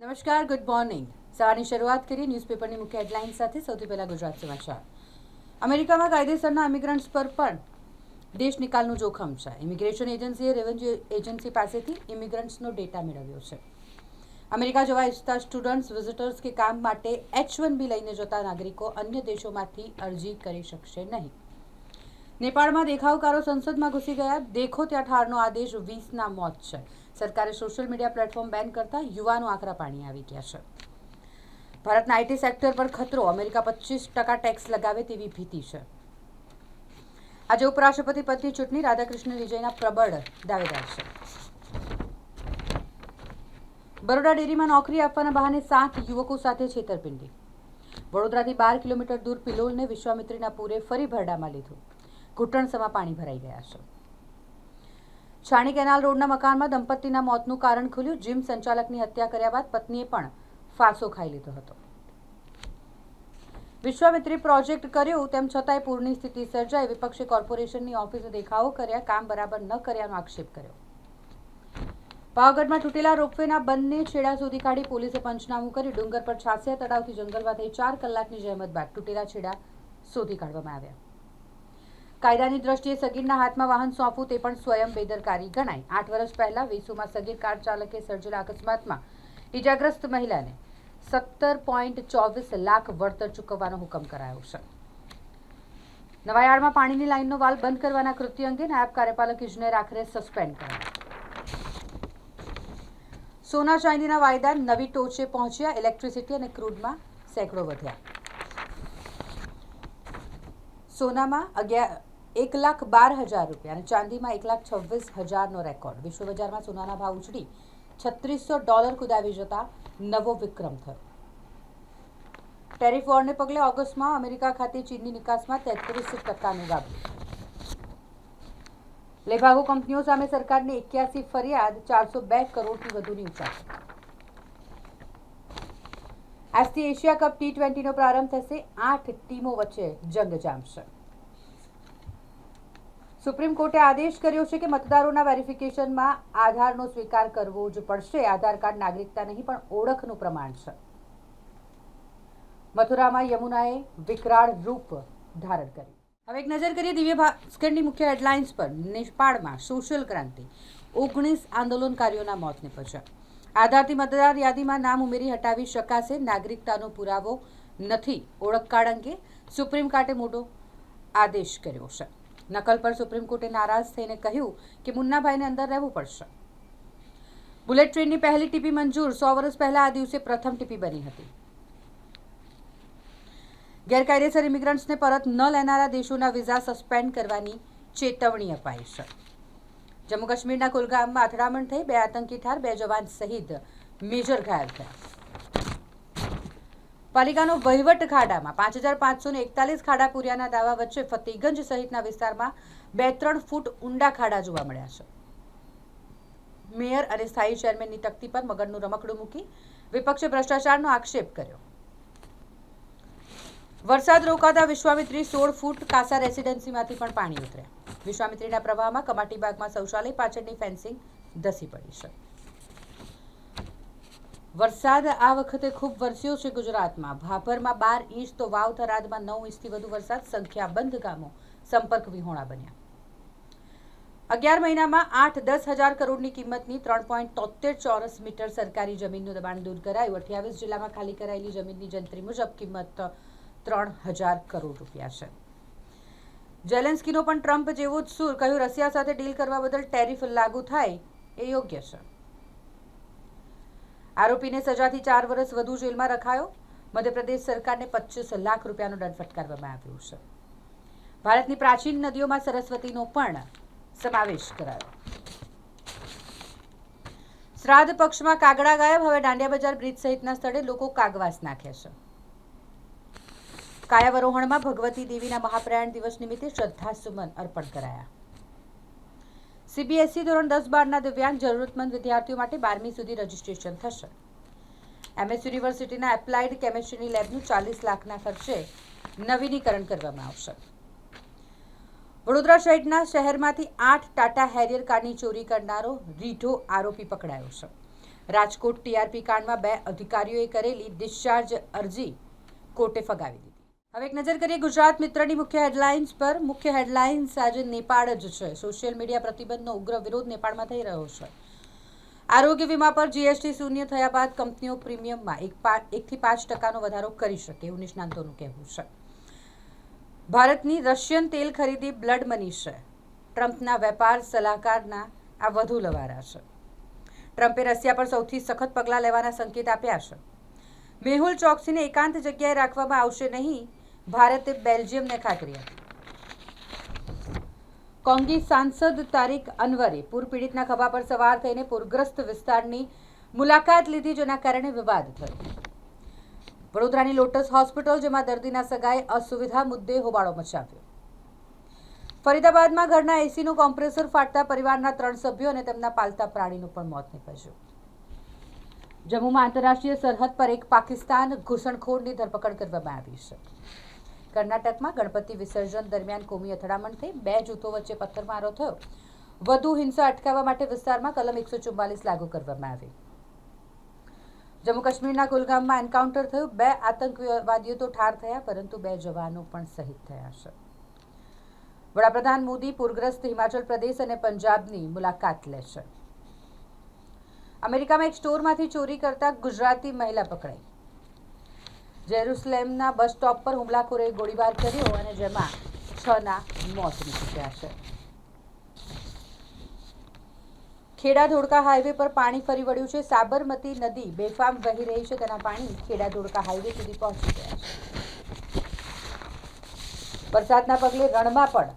નમસ્કાર good morning સવારની શરૂઆત કરી ન્યૂઝપેપરની મુખ્ય હેડલાઇન સાથે. સૌથી પહેલાં ગુજરાત સમાચાર. અમેરિકામાં કાયદેસરના ઇમિગ્રન્ટ્સ પર પણ દેશ નિકાલનું જોખમ છે. ઇમિગ્રેશન એજન્સીએ રેવન્યુ એજન્સી પાસેથી ઇમિગ્રન્ટ્સનો ડેટા મેળવ્યો છે. અમેરિકા જવા ઇચ્છતા સ્ટુડન્ટ્સ વિઝિટર્સ કે કામ માટે એચ વન બી લઈને જતા નાગરિકો અન્ય દેશોમાંથી અરજી કરી શકશે નહીં. નેપાળમાં દેખાવકારો સંસદમાં ઘૂસી ગયા. દેખો ત્યાં ઠારનો આદેશ, વીસના મોત છે. સરકારે સોશિયલ મીડિયા પ્લેટફોર્મ બેન કરતા યુવાનો આકરા પાણી આવી ગયા છે. ભારતના આઈટી સેક્ટર પર ખતરો. અમેરિકા પચીસ ટકા ટેક્સ લગાવે તેવી ભીતિ છે. આજે ઉપરાષ્ટ્રપતિ પદની ચૂંટણી રાધાકૃષ્ણ વિજયના પ્રબળ દાવેદાર છે. બરોડા ડેરીમાં નોકરી આપવાના બહાને સાત યુવકો સાથે છેતરપિંડી. વડોદરાથી બાર કિલોમીટર દૂર પિલોલને વિશ્વામિત્રીના પૂરે ફરી ભરડામાં લીધું. ઘૂંટણસમાં પાણી ભરાઈ ગયા છે. છાણી કેનાલ રોડના મકાનમાં દંપતીના મોતનું કારણ ખુલ્યું. જીમ સંચાલકની હત્યા કર્યા બાદ પત્નીએ પણ ફાંસો ખાઈ લીધો હતો. વિશ્વામિત્રી પ્રોજેક્ટ કર્યું તેમ છતાંય પૂરની સ્થિતિ સર્જાઈ. વિપક્ષે કોર્પોરેશનની ઓફિસે દેખાવો કર્યા. કામ બરાબર ન કર્યાનો આક્ષેપ કર્યો. પાવાગઢમાં તૂટેલા રોપવેના બંને છેડા શોધી કાઢી પોલીસે પંચનામું કરી ડુંગર પર છાસિયા તળાવથી જંગલમાં ચાર કલાકની જહેમત બાદ તૂટેલા છેડા શોધી કાઢવામાં આવ્યા. કાયદાની દ્રષ્ટિએ સગીરના હાથમાં વાહન સોંપવું તે પણ સ્વયં બેદરકારી ગણાય. આઠ વર્ષ પહેલા વેસુમાં સગીર કાર ચાલકે સર્જેલા અકસ્માતમાં ઇજાગ્રસ્ત મહિલાને સત્તર પોઈન્ટ ચોવીસ લાખ વળતર ચૂકવવાનો હુકમ કરાયો છે. નવાયાળમાં પાણીની લાઇનનો વાલ બંધ કરવાના કૃત્ય અંગે નાયબ કાર્યપાલક ઇજનેર આખરે સસ્પેન્ડ કરાયો. સોના ચાંદીના વાયદા નવી ટોચે પહોંચ્યા, ઇલેક્ટ્રિસિટી અને ક્રૂડમાં સેંકડો વધ્યા. સોનામાં અગિયાર એક લાખ બાર હજાર રૂપિયા અને ચાંદીમાં એક લાખ છવ્વીસ હજારનો રેકોર્ડ. વિશ્વ બજારમાં સોનાના ભાવ ઉછળી છત્રીસો ડોલર કુદાવી જતા નવો વિક્રમ થયો. ટેરિફ વોરને પગલે ઓગસ્ટમાં અમેરિકા ખાતે ચીનની નિકાસમાં તેત્રીસ ટકાનું ગાબડું લેભાગુ કંપનીઓ સામે સરકારની એક્યાસી ફરિયાદ, ચારસો બે કરોડથી વધુની ઉચાઈ. આજથી એશિયા કપ ટી ટ્વેન્ટીનો પ્રારંભ થશે. આઠ ટીમો વચ્ચે જંગ જામશે. સુપ્રીમ કોર્ટે આદેશ કર્યો છે કે મતદારોના વેરિફિકેશનમાં આધારનો સ્વીકાર કરવો જ પડશે. આધાર કાર્ડ નાગરિકતા નહીં, પણ ઓળખનું પ્રમાણ છે. મથુરામાં યમુનાએ વિકરાળ રૂપ ધારણ કર્યું. હવે એક નજર કરીએ દિવ્ય ભાસ્કરની મુખ્ય હેડલાઇન્સ પર. નેપાળમાં સોશિયલ ક્રાંતિ. ઓગણીસ આંદોલનકારીઓના મોત નિપજ્યા. આધારથી મતદાર યાદીમાં નામ ઉમેરી હટાવી શકાશે. નાગરિકતાનો પુરાવો નથી. ઓળખ કાર્ડ અંગે સુપ્રીમ કોર્ટે મોટો આદેશ કર્યો છે. નકલ પર સુપ્રીમ કોર્ટે નારાજ થઈને કહ્યું કે મુન્નાભાઈને અંદર રહેવું પડશે. બુલેટ ટ્રેનની પહેલી ટીપી મંજૂર, સો વર્ષ પહેલા આ દિવસે પ્રથમ ટીપી બની હતી. ગેરકાયદેસર ઇમિગ્રન્ટ્સને પરત ન લેનારા દેશોના વિઝા સસ્પેન્ડ કરવાની ચેતવણી અપાઈ છે. જમ્મુ કાશ્મીરના કુલગામમાં અથડામણ થઈ બે આતંકી ઠાર, બે જવાન સહિત મેજર ઘાયલ થયા પાલિકાનો વહીવટ ખાડામાં પાંચ હજાર પાંચસો ને એકતાલીસ ખાડા પૂર્યાના દાવા વચ્ચે ફતેગંજ સહિતના વિસ્તારમાં બે ત્રણ ફૂટ ઊંડા ખાડા જોવા મળ્યા છે. મેયર અને સ્થાયી ચેરમેનની તકતી પર મગરનું રમકડું મૂકી વિપક્ષે ભ્રષ્ટાચારનો આક્ષેપ કર્યો. વરસાદ રોકાતા વિશ્વામિત્રી સોળ ફૂટ કાસા રેસિડેન્સીમાંથી પણ પાણી ઉતર્યા. વિશ્વામિત્રીના પ્રવાહમાં કમાટી બાગમાં શૌચાલય પાછળની ફેન્સિંગ ધસી પડી છે. વરસાદ આ વખતે ખૂબ વરસ્યો છે ગુજરાતમાં. ભાભરમાં બાર ઇંચ તો વાવ થરાદમાં નવ ઇંચથી વધુ વરસાદ, સંખ્યાબંધ ગામો સંપર્ક વિહોણા બન્યા. અગિયાર મહિનામાં આઠ દસ હજાર કરોડની કિંમતની ત્રણ પોઈન્ટ તોતેર ચોરસ મીટર સરકારી જમીનનું દબાણ દૂર કરાયું. અઠ્યાવીસ જિલ્લામાં ખાલી કરાયેલી જમીનની જંત્રી મુજબ કિંમત ત્રણ હજાર કરોડ રૂપિયા છે. જેલેન્સ્કીનો પણ ટ્રમ્પ જેવો જ સૂર. કહ્યું, રશિયા સાથે ડીલ કરવા બદલ ટેરિફ લાગુ થાય એ યોગ્ય છે. આરોપીને સજાથી ચાર વર્ષ વધુ જેલમાં રખાયો. મધ્યપ્રદેશ સરકારને પચીસ લાખ રૂપિયાનો દંડ ફટકારવામાં આવ્યો છે. ભારતની પ્રાચીન નદીઓમાં સરસ્વતીનો પણ સમાવેશ કરાયો. શ્રાદ્ધ પક્ષમાં કાગડા ગાયબ. હવે દાંડિયા બજાર બ્રિજ સહિતના સ્થળે લોકો કાગવાસ નાખે છે. કાયાવરોહણમાં ભગવતી દેવીના મહાપ્રયાણ દિવસ નિમિત્તે શ્રદ્ધા સુમન અર્પણ કરાયા. સીબીએસઈ ધોરણ દસ બારના દિવ્યાંગ જરૂરતમંદ વિદ્યાર્થીઓ માટે બારમી સુધી રજીસ્ટ્રેશન થશે. એમએસ યુનિવર્સિટીના એપ્લાઇડ કેમેસ્ટ્રીની લેબનું ચાલીસ લાખના ખર્ચે નવીનીકરણ કરવામાં આવશે. વડોદરા સહિતના શહેરમાંથી આઠ ટાટા હેરિયર કારની ચોરી કરનારો રીઢો આરોપી પકડાયો છે. રાજકોટ ટીઆરપી કાંડમાં બે અધિકારીઓએ કરેલી ડિસ્ચાર્જ અરજી કોર્ટે ફગાવી દીધી. હવે એક નજર કરીએ ગુજરાત મિત્રની મુખ્ય હેડલાઇન્સ પર. મુખ્ય હેડલાઇન્સ આજે નેપાળ જ છે. સોશિયલ મીડિયા પ્રતિબંધનો ઉગ્ર વિરોધ નેપાળમાં થઈ રહ્યો છે. આરોગ્ય વીમા પર જીએસટી શૂન્ય થયા બાદ કંપનીઓ પ્રીમિયમમાં એક એકથી પાંચ ટકાનો વધારો કરી શકે એવું નિષ્ણાંતોનું કહેવું છે. ભારતની રશિયન તેલ ખરીદી બ્લડ મની છે. ટ્રમ્પના વેપાર સલાહકારના આ વધુ લવારા છે. ટ્રમ્પે રશિયા પર સૌથી સખત પગલાં લેવાના સંકેત આપ્યા છે. મેહુલ ચોકસીને એકાંત જગ્યાએ રાખવામાં આવશે નહીં. ભારતે બેલ્જિયમને ખાતરી આપી. કોંગી સાંસદ તારીક અનવરે પૂર પીડિતના ખભા પર સવાર થઈને પૂરગ્રસ્ત વિસ્તારની મુલાકાત લીધી, જેના કારણે વિવાદ થયો. વડોદરાની લોટસ હોસ્પિટલ, જેમાં દર્દીના સગાએ અસુવિધા મુદ્દે હોબાળો મચાવ્યો. ફરીદાબાદમાં ઘરના એસીનું કોમ્પ્રેસર ફાટતા પરિવારના ત્રણ સભ્યો અને તેમના પાલતા પ્રાણીનું પણ મોત નીપજ્યું. જમ્મુમાં આંતરરાષ્ટ્રીય સરહદ પર એક પાકિસ્તાન ઘૂસણખોરની ધરપકડ કરવામાં આવી છે. કર્ણાટકમાં ગણપતિ વિસર્જન દરમિયાન કોમી અથડામણ થઈ. બે જૂથો વચ્ચે પથ્થરમારો થયો. વધુ હિંસા અટકાવવા માટે વિસ્તારમાં કલમ એકસો ચુમ્માલીસ લાગુ કરવામાં આવી. જમ્મુ કાશ્મીરના કુલગામમાં એન્કાઉન્ટર થયું. બે આતંકવાદીઓ તો ઠાર થયા, પરંતુ બે જવાનો પણ શહીદ થયા છે. વડાપ્રધાન મોદી પૂરગ્રસ્ત હિમાચલ પ્રદેશ અને પંજાબની મુલાકાત લેશે અમેરિકામાં એક સ્ટોરમાંથી ચોરી કરતા ગુજરાતી મહિલા પકડાઈ. જેરુસલેમના બસ સ્ટોપ પર હુમલાખોરે ગોળીબાર કર્યો અને જેમાં છના મોત નીપજ્યા છે. ખેડા ધોળકા હાઈવે પર પાણી ફરી વળ્યું છે. સાબરમતી નદી બેફામ વહી રહી છે. તેના પાણી ખેડા ધોળકા હાઈવે સુધી પહોંચી ગયા છે. વરસાદના પગલે રણમાં પણ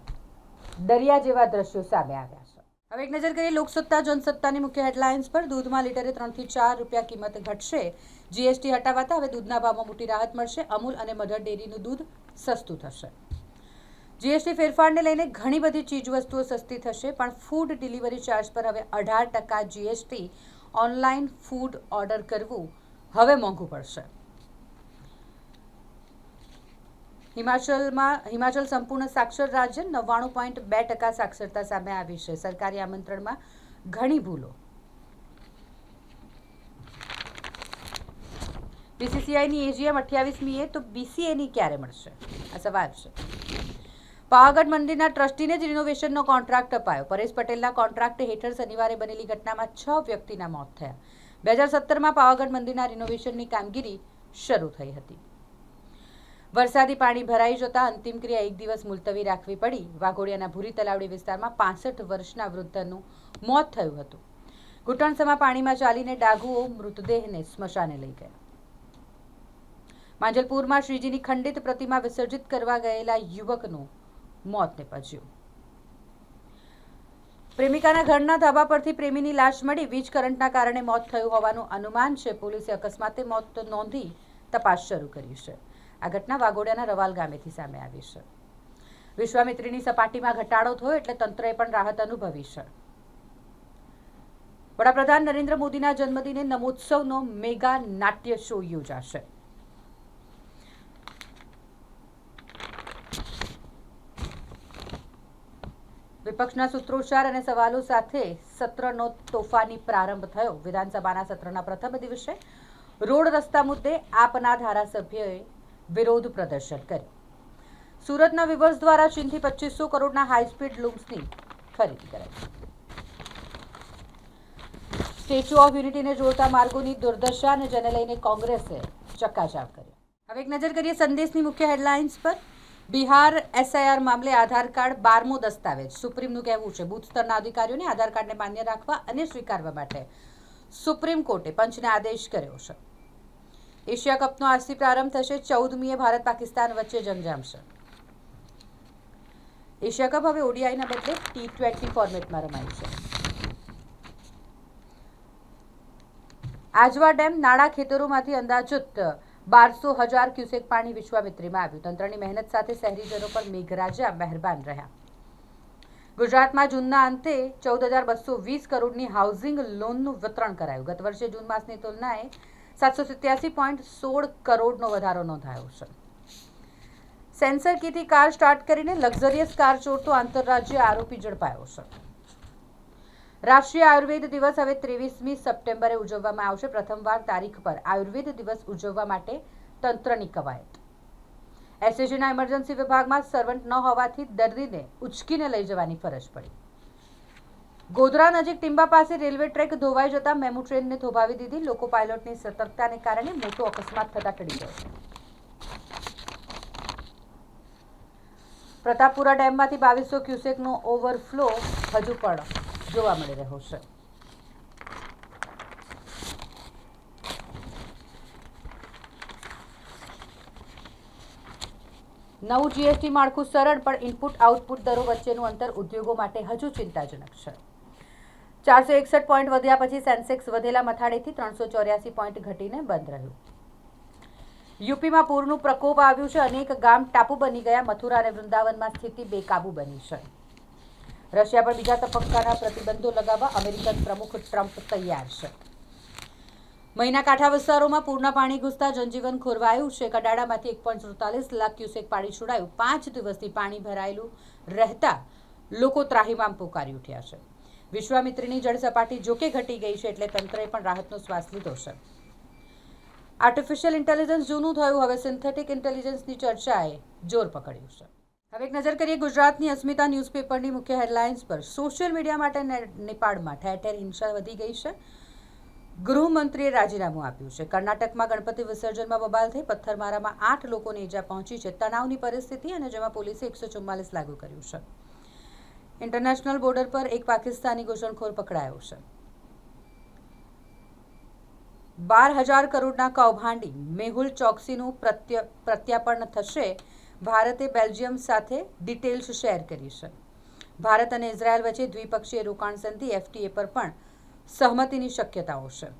દરિયા જેવા દ્રશ્યો સામે આવ્યા છે. હવે એક નજર કરીએ લોકસત્તા, જનસત્તાની મુખ્ય હેડલાઇન્સ પર. દૂધમાં લીટરે ત્રણથી ચાર રૂપિયા કિંમત ઘટશે. જીએસટી હટાવાતા હવે દૂધના ભાવમાં મોટી રાહત મળશે. અમૂલ અને મધર ડેરીનું દૂધ સસ્તું થશે. જીએસટી ફેરફારને લઈને ઘણી બધી ચીજવસ્તુઓ સસ્તી થશે, પણ ફૂડ ડિલિવરી ચાર્જ પર હવે અઢાર ટકા જીએસટી ઓનલાઈન ફૂડ ઓર્ડર કરવું હવે મોંઘું પડશે. હિમાચલમાં હિમાચલ સંપૂર્ણ સાક્ષર રાજ્ય, નવ્વાણું પોઈન્ટ બે ટકા સાક્ષરતા સામે આવી છે. સરકારી આમંત્રણમાં ઘણી ભૂલો. બીસીસીઆઈની એજીએમ અઠ્યાવીસમીએ તો બીસીએની ક્યારે મળશે? આ સવાલ છે. પાવાગઢ મંદિરના ટ્રસ્ટીને જ રિનોવેશનનો કોન્ટ્રાક્ટ અપાયો. પરેશ પટેલના કોન્ટ્રાક્ટ હેઠળ શનિવારે બનેલી ઘટનામાં છ વ્યક્તિના મોત થયા. બે હજાર સત્તરમાં પાવાગઢ મંદિરના રિનોવેશનની કામગીરી શરૂ થઈ હતી. વરસાદી પાણી ભરાઈ જતા અંતિમ ક્રિયા એક દિવસ મુલતવી રાખવી પડી. વાઘોડિયાના ભૂરી તલાવડી વિસ્તારમાં પાસઠ વર્ષના વૃદ્ધનું મોત થયું હતું. ઘૂંટણસમાં પાણીમાં ચાલીને ડાઘુઓ મૃતદેહને સ્મશાને લઈ ગયા. માંજલપુરમાં શ્રીજીની ખંડિત પ્રતિમા વિસર્જિત કરવા ગયેલા યુવકનું મોત નીપજ્યું. પ્રેમિકાના ઘરના ધાબા પરથી પ્રેમીની લાશ મળી. વીજ કરંટના કારણે મોત થયું હોવાનું અનુમાન છે. પોલીસે અકસ્માતે મોત નોંધી તપાસ શરૂ કરી છે. આ ઘટના વાગોડિયાના રવાલ ગામેથી સામે આવી છે. વિશ્વામિત્રીની સપાટીમાં ઘટાડો થયો એટલે તંત્રએ પણ રાહત અનુભવી છે. વડાપ્રધાન નરેન્દ્ર મોદીના જન્મદિને નમોત્સવનો મેગા નાટ્ય શો યોજાશે. વિપક્ષના સૂત્રોચ્ચાર અને સવાલો સાથે સત્રનો તોફાની પ્રારંભ થયો. વિધાનસભાના સત્રના પ્રથમ દિવસે રોડ રસ્તા મુદ્દે આપના ધારાસભ્યોએ વિરોધ પ્રદર્શન કર્યું. સુરતના વિવર્સ દ્વારા ચીનથી પચીસો કરોડના હાઈસ્પીડ લૂમ્સની ખરીદી કરાઈ. સ્ટેચ્યુ ઓફ યુનિટીને જોડતા માર્ગોની દુર્દશાને જેને લઈને કોંગ્રેસે ચક્કાજામ કર્યો. હવે એક નજર કરીએ સંદેશની મુખ્ય હેડલાઇન્સ પર. બિહાર એસઆઈઆર મામલે આધાર કાર્ડ બારમો દસ્તાવેજ. સુપ્રીમનું કહેવું છે, બુથ સ્તરના અધિકારીઓને આધાર કાર્ડને માન્ય રાખવા અને સ્વીકારવા માટે સુપ્રીમ કોર્ટે પંચને આદેશ કર્યો છે. એશિયા કપનો આજથી પ્રારંભ થશે ચૌદમીએ ભારત પાકિસ્તાન વચ્ચે જંગ એશિયા કપ હવે ઓડીઆઈના બદલે ટી ટ્વેન્ટી ફોર્મેટમાં રમાય છે. આજવા ડેમ નાળા ખેતરોમાંથી અંદાજિત બારસો હજાર ક્યુસેક પાણી વિશ્વામિત્રીમાં આવ્યું. તંત્રની મહેનત સાથે શહેરીજનો પર મેઘરાજા મહેરબાન રહ્યા. ગુજરાતમાં જૂનના અંતે ચૌદ હજાર બસો વીસ કરોડની હાઉસિંગ લોનનું વિતરણ કરાયું. ગત વર્ષે જૂન માસની તુલનાએ સાતસો સિત્યાસી પોઈન્ટ સોળ કરોડનો વધારો નોંધાયો છે. સેન્સર કીથી કાર સ્ટાર્ટ કરીને લક્ઝરિયસ કાર ચોરતો આંતરરાજ્ય આરોપી ઝડપાયો છે. રાષ્ટ્રીય આયુર્વેદ દિવસ હવે ત્રેવીસમી સપ્ટેમ્બરે ઉજવવામાં આવશે. પ્રથમવાર તારીખ પર આયુર્વેદ દિવસ ઉજવવા માટે તંત્રની કવાયત એસએજીના ઇમરજન્સી વિભાગમાં સર્વન્ટ ન હોવાથી દર્દીને ઉચકીને લઈ જવાની ફરજ પડી. ગોધરા નજીક ટિંબા પાસે રેલવે ટ્રેક ધોવાઈ જતા મેમુ ટ્રેનને થોભાવી દીધી. લોકો પાયલોટની સતર્કતાને કારણે મોટો અકસ્માત થતા ટળી ગયો. પ્રતાપપુરા ડેમમાંથી બાવીસો ક્યુસેકનો ઓવરફ્લો હજુ પણ જોવા મળી રહ્યો છે. નવું જીએસટી માળખું સરળ પણ ઇનપુટ આઉટપુટ દરો વચ્ચેનું અંતર ઉદ્યોગો માટે હજુ ચિંતાજનક છે. ચારસો એકસઠ પોઈન્ટ વધ્યા પછી સેન્સેક્સ વધેલા મથાળેથી ત્રણસો ચોર્યાસી પોઈન્ટ ઘટીને બંધ રહ્યું. યુપીમાં પૂરનું પ્રકોપ આવ્યું છે. અનેક ગામ ટાપુ બની ગયા. મથુરા અને વૃંદાવનમાં સ્થિતિ બેકાબુ બની છે. રશિયા પર બીજા તબક્કાના પ્રતિબંધો લગાવવા અમેરિકન પ્રમુખ ટ્રમ્પ તૈયાર છે. મહિના કાંઠા વિસ્તારોમાં પૂરના પાણી ઘૂસતા જનજીવન ખોરવાયું છે. કડાડામાંથી એક પોઈન્ટ સુડતાલીસ લાખ ક્યુસેક પાણી છોડાયું. પાંચ દિવસથી પાણી ભરાયેલું રહેતા લોકો ત્રાહિમામ પોકારી ઉઠ્યા છે. વિશ્વામિત્રીની જળસપાટી જોકે ઘટી ગઈ છે એટલે તંત્રએ પણ રાહતનો શ્વાસ લીધો છે. આર્ટિફિશિયલ ઇન્ટેલિજન્સ જૂનું થયું, હવે સિન્થેટિક ઇન્ટેલિજન્સની ચર્ચાએ જોર પકડ્યું છે. હવે એક નજર કરીએ ગુજરાતની અસ્મિતા ન્યૂઝપેપરની મુખ્ય હેડલાઇન્સ પર. સોશિયલ મીડિયા માટે નેપાળમાં ઠેર ઠેર હિંસા વધી ગઈ છે. ગૃહમંત્રીએ રાજીનામું આપ્યું છે. કર્ણાટકમાં ગણપતિ વિસર્જનમાં બબાલ થઈ પથ્થરમારામાં આઠ લોકોને ઈજા પહોંચી છે. તણાવની પરિસ્થિતિ અને જેમાં પોલીસે એકસો ચુમ્માલીસ લાગુ કર્યું છે. ઇન્ટરનેશનલ બોર્ડર પર એક પાકિસ્તાની ઘૂસણખોર પકડાયો છે. બાર હજાર કરોડના કૌભાંડી મેહુલ ચોકસીનું પ્રત્ય પ્રત્યાપન થશે, ભારતે બેલ્જિયમ સાથે ડિટેલ્સ શેર કરી છે. ભારત અને ઇઝરાયલ વચ્ચે દ્વિપક્ષીય રોકાણ સંધિ એફટીએ પર પણ સહમતિની શક્યતાઓ છે.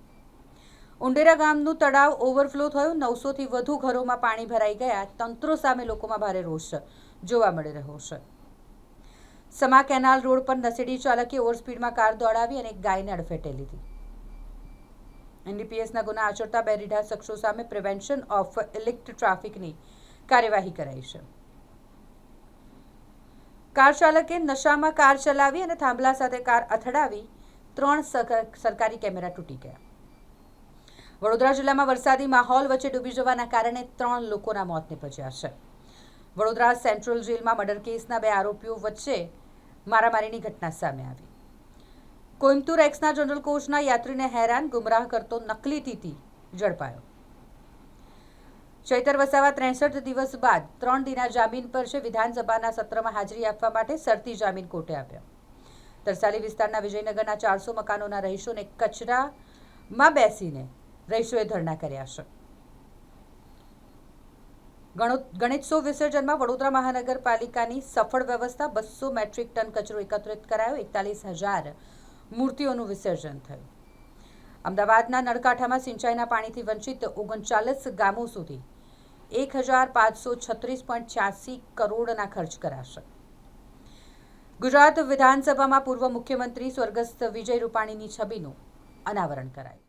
ઉંડેરા ગામનું તળાવ ઓવરફ્લો થયું, નવસોથી વધુ ઘરોમાં પાણી ભરાઈ ગયા, તંત્રો સામે લોકોમાં ભારે રોષ જોવા મળી રહ્યો છે. સમા કેનાલ રોડ પર નસેડી ચાલકે ઓવરસ્પીડમાં કાર દોડાવી અને એક ગાયને અડફેટે લીધી. એનડીપીએસના ગુના આચરતા બે રીઢા શખ્સો સામે પ્રિવેન્શન ઓફ ઇલિક્ટ ટ્રાફિકની કાર્યવાહી કરાઈ છે. કાર ચાલકે નશામાં કાર ચલાવી અને થાંભલા સાથે કાર અથડાવી ત્રણ સરકારી કેમેરા તૂટી ગયા. વડોદરા જિલ્લામાં વરસાદી માહોલ વચ્ચે ડૂબી જવાના કારણે ત્રણ લોકોના મોત નિપજ્યા છે. વડોદરા સેન્ટ્રલ જેલમાં મર્ડર કેસના બે આરોપીઓ વચ્ચે મારામારીની ઘટના સામે આવી. કોઇમ્બતુર એક્સના જનરલ કોચના યાત્રીને હેરાન, ગુમરાહ કરતો નકલી ટીટી ઝડપાયો. ચૈતર વસાવા ત્રેસઠ દિવસ બાદ ત્રણ દિના જામીન પર છે વિધાનસભાના સત્રમાં હાજરી આપવા માટે શરતી જામીન કોર્ટે આપ્યો. તરસાલી વિસ્તારના વિજયનગરના ચારસો મકાનોના રહીશોને કચરામાં બેસીને રહીશોએ ધરણા કર્યા છે. ગણેશોત્સવ વિસર્જનમાં વડોદરા મહાનગરપાલિકાની સફળ વ્યવસ્થા બસો મેટ્રિક ટન કચરો એકત્રિત કરાયો, એકતાલીસ હજાર મૂર્તિઓનું વિસર્જન થયું. અમદાવાદના નળકાંઠામાં સિંચાઈના પાણીથી વંચિત ઓગણચાલીસ ગામો સુધી એક હજાર પાંચસો છત્રીસ પોઈન્ટ છ્યાસી કરોડના ખર્ચ કરાશે. ગુજરાત વિધાનસભામાં પૂર્વ મુખ્યમંત્રી સ્વર્ગસ્થ વિજય રૂપાણીની છબીનું અનાવરણ કરાયું.